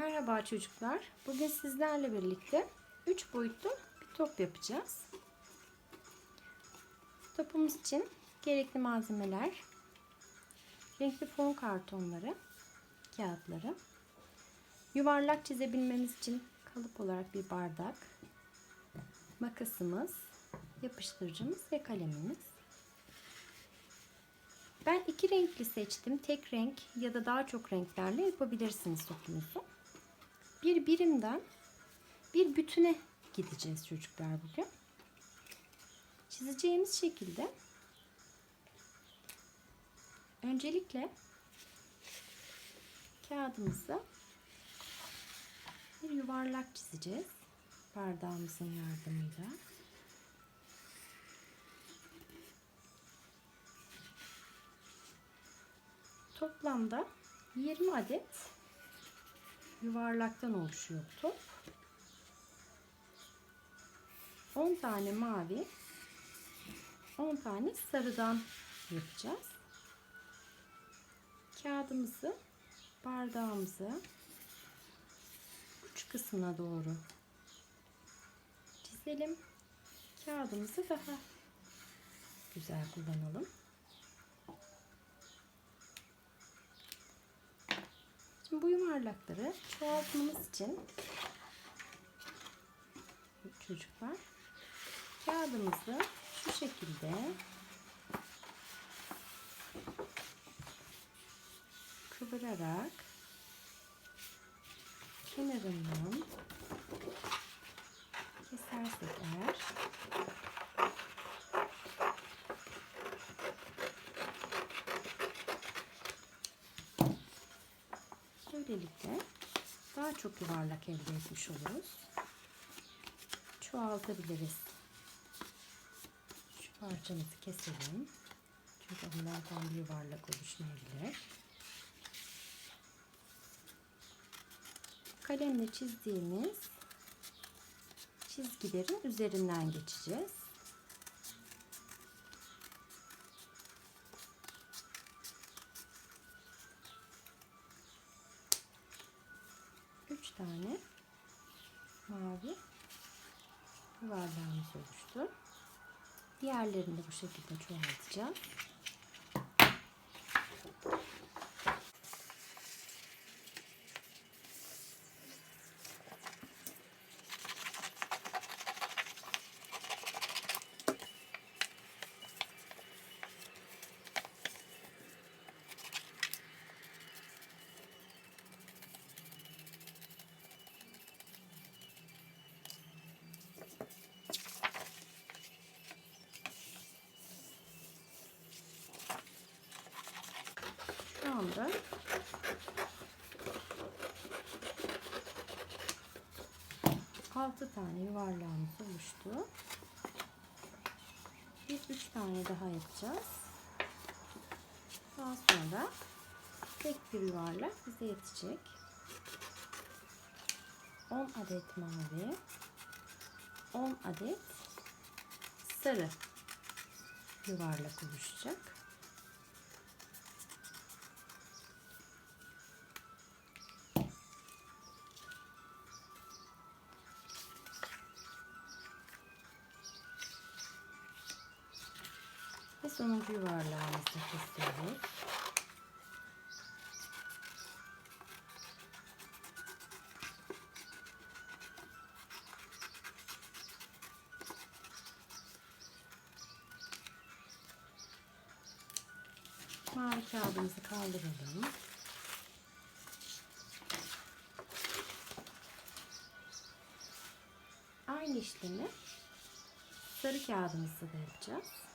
Merhaba çocuklar. Bugün sizlerle birlikte 3 boyutlu bir top yapacağız. Topumuz için gerekli malzemeler renkli fon kartonları, kağıtları, yuvarlak çizebilmemiz için kalıp olarak bir bardak, makasımız, yapıştırıcımız ve kalemimiz. Ben iki renkli seçtim. Tek renk ya da daha çok renklerle yapabilirsiniz topunuzu. Bir birimden bir bütüne gideceğiz çocuklar bugün. Çizeceğimiz şekilde öncelikle kağıdımıza bir yuvarlak çizeceğiz. Bardağımızın yardımıyla. Toplamda 20 adet yuvarlaktan oluşuyor top. 10 tane mavi, 10 tane sarıdan yapacağız. Kağıdımızı bardağımızı uç kısmına doğru çizelim. Kağıdımızı daha güzel kullanalım. Bu yuvarlakları çoğaltmamız için çocuklar kağıdımızı şu şekilde kıvırarak kenarından kesersek eğer Böylelikle daha çok yuvarlak elde etmiş oluruz. Çoğaltabiliriz. Şu parçamızı keselim. Çünkü ondan tam bir yuvarlak oluşmayabilir. Kalemle çizdiğimiz çizgilerin üzerinden geçeceğiz. Diğerlerini de bu şekilde çoğaltacağım. Anda altı tane yuvarlağımız oluştu. Biz üç tane daha yapacağız. Daha sonra tek bir yuvarlak bize yetecek. 10 adet mavi, 10 adet sarı yuvarlak oluşacak. Sonuncu yuvarlağımızı kesiyoruz. Mavi kağıdımızı kaldıralım. Aynı işlemi sarı kağıdımızda da yapacağız.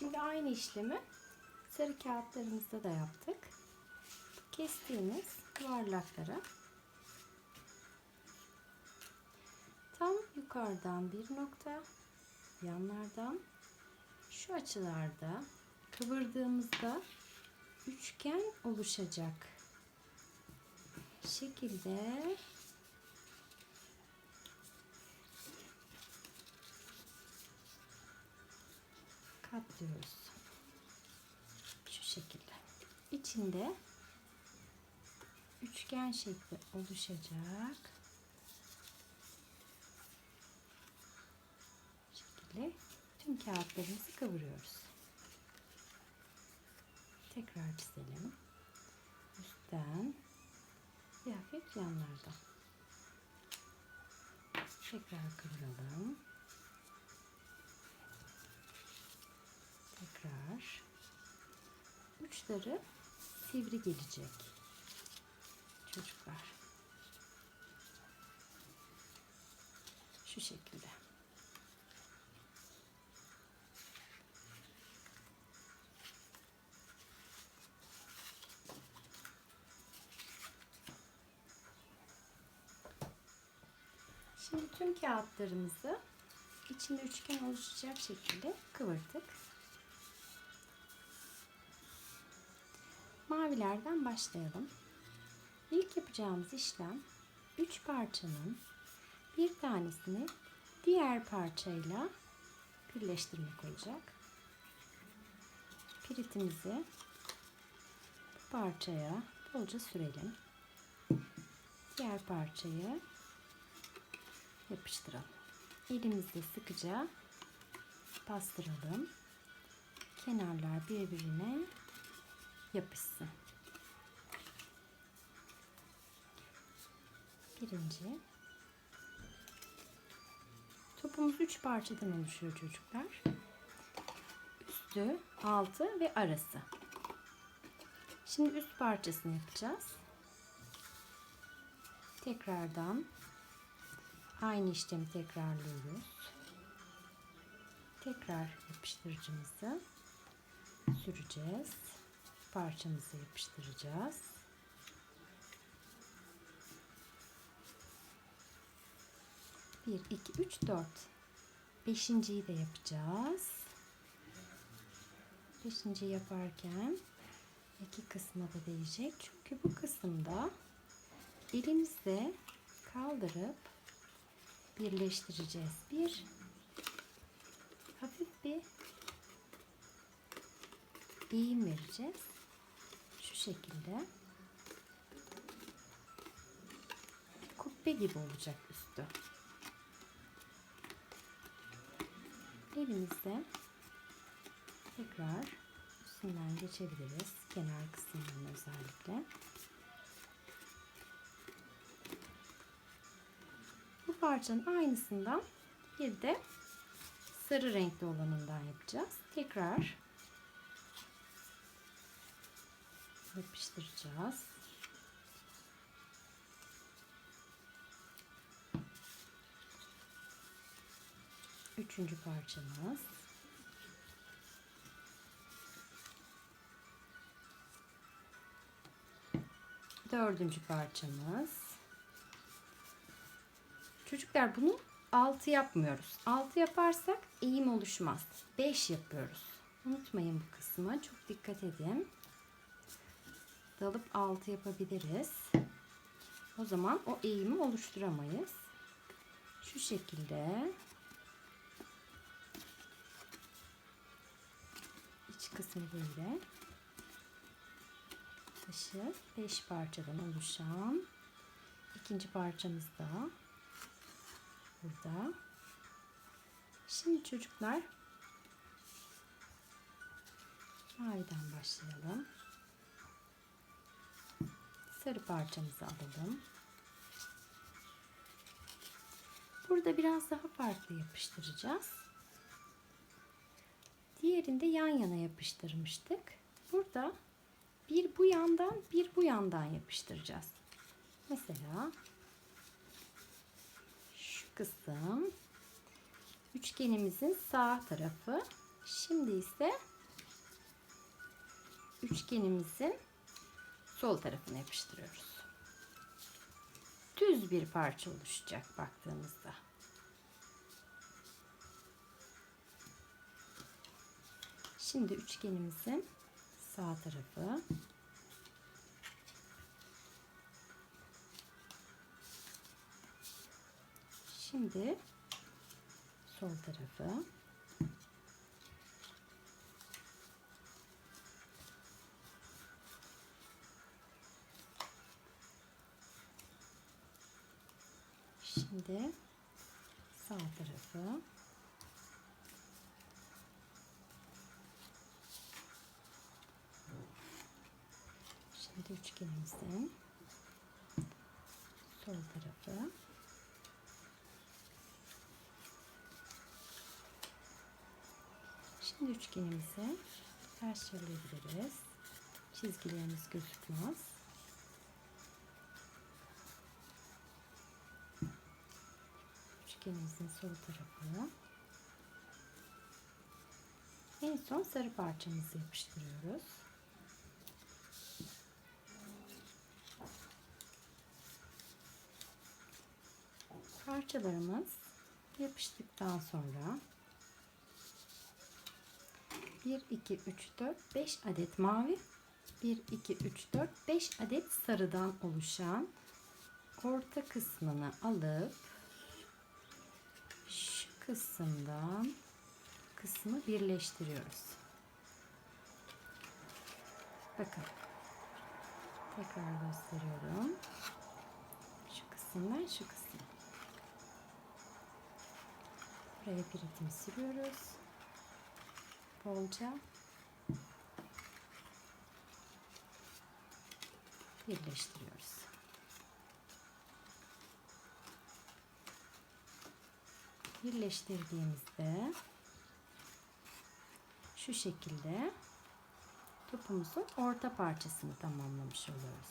Şimdi aynı işlemi sarı kağıtlarımızda da yaptık. Kestiğimiz yuvarlaklara tam yukarıdan bir nokta, yanlardan şu açılarda kıvırdığımızda üçgen oluşacak şekilde katlıyoruz. Şu şekilde. İçinde üçgen şekli oluşacak şekilde tüm kağıtlarımızı kıvırıyoruz. Tekrar çizelim. Üstten ve hafif yanlardan. Tekrar kıvıralım. Tekrar. Uçları sivri gelecek. Çocuklar. Şu şekilde. Şimdi tüm kağıtlarımızı içinde üçgen oluşacak şekilde kıvırdık. Mavilerden başlayalım. İlk yapacağımız işlem 3 parçanın bir tanesini diğer parçayla birleştirmek olacak. Piritimizi bu parçaya bolca sürelim. Diğer parçayı yapıştıralım. Elimizle sıkıca bastıralım. Kenarlar birbirine yapışsın. Birinci. Topumuz üç parçadan oluşuyor çocuklar. Üstü, altı ve arası. Şimdi üst parçasını yapacağız. Tekrardan aynı işlemi tekrarlıyoruz. Tekrar yapıştırıcımızı süreceğiz parçamızı yapıştıracağız. Bir, iki, üç, dört. Beşinciyi de yapacağız. Beşinciyi yaparken iki kısma da değecek. Çünkü bu kısımda elimizle kaldırıp birleştireceğiz. Bir hafif bir eğim vereceğiz şu şekilde kubbe gibi olacak üstü. Elimizde tekrar üstünden geçebiliriz. Kenar kısmından özellikle. Bu parçanın aynısından bir de sarı renkli olanından yapacağız. Tekrar yapıştıracağız. Üçüncü parçamız. Dördüncü parçamız. Çocuklar bunu altı yapmıyoruz. Altı yaparsak eğim oluşmaz. Beş yapıyoruz. Unutmayın bu kısmı. Çok dikkat edin dalıp altı yapabiliriz. O zaman o eğimi oluşturamayız. Şu şekilde iç kısmı böyle dışı 5 parçadan oluşan ikinci parçamız da burada. Şimdi çocuklar maviden başlayalım sarı parçamızı alalım. Burada biraz daha farklı yapıştıracağız. Diğerinde yan yana yapıştırmıştık. Burada bir bu yandan bir bu yandan yapıştıracağız. Mesela şu kısım üçgenimizin sağ tarafı. Şimdi ise üçgenimizin sol tarafına yapıştırıyoruz. Düz bir parça oluşacak baktığımızda. Şimdi üçgenimizin sağ tarafı. Şimdi sol tarafı Şimdi üçgenimizin sol tarafı Şimdi üçgenimizi ters çevirebiliriz. Çizgilerimiz gözükmez. Üçgenimizin sol tarafını en son sarı parçamızı yapıştırıyoruz. Parçalarımız yapıştıktan sonra 1, 2, 3, 4, 5 adet mavi, 1, 2, 3, 4, 5 adet sarıdan oluşan orta kısmını alıp şu kısımdan kısmı birleştiriyoruz. Bakın. Tekrar gösteriyorum. Şu kısımdan şu kısım. Buraya piritimi sürüyoruz bolca birleştiriyoruz. Birleştirdiğimizde şu şekilde topumuzun orta parçasını tamamlamış oluyoruz.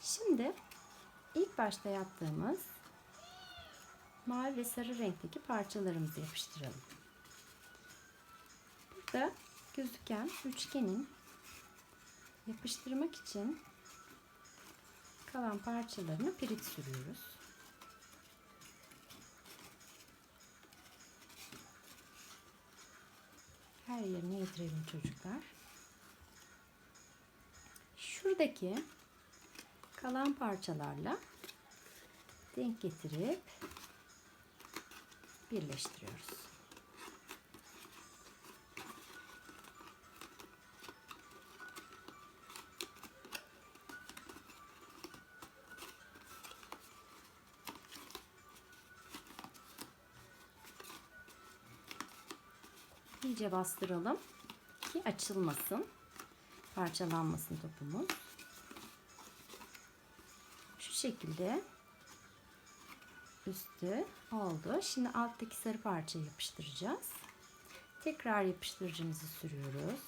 Şimdi ilk başta yaptığımız mavi ve sarı renkteki parçalarımızı yapıştıralım. Burada gözüken üçgenin yapıştırmak için kalan parçalarını pirit sürüyoruz. Her yerine yedirelim çocuklar. Şuradaki kalan parçalarla denk getirip birleştiriyoruz. iyice bastıralım ki açılmasın. Parçalanmasın topumuz. Şu şekilde üstü oldu. Şimdi alttaki sarı parçayı yapıştıracağız. Tekrar yapıştırıcımızı sürüyoruz.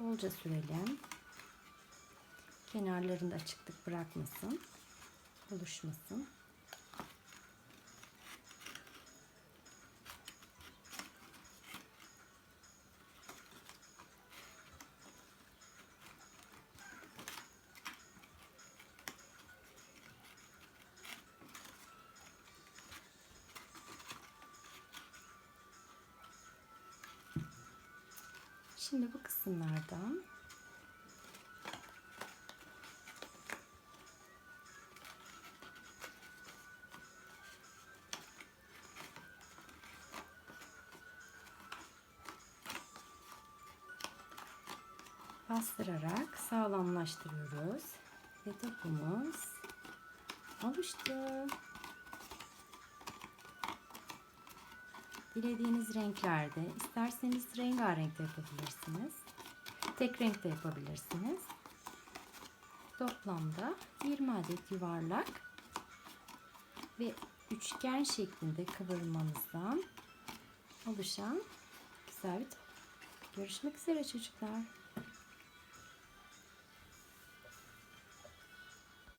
Bolca sürelim. Kenarlarında açıklık bırakmasın. Oluşmasın. Şimdi bu kısımlardan bastırarak sağlamlaştırıyoruz. Ve topumuz oluştu. Dilediğiniz renklerde, isterseniz rengarenk de yapabilirsiniz. Tek renk de yapabilirsiniz. Toplamda 20 adet yuvarlak ve üçgen şeklinde kıvırmamızdan oluşan güzel bir top. Görüşmek üzere çocuklar.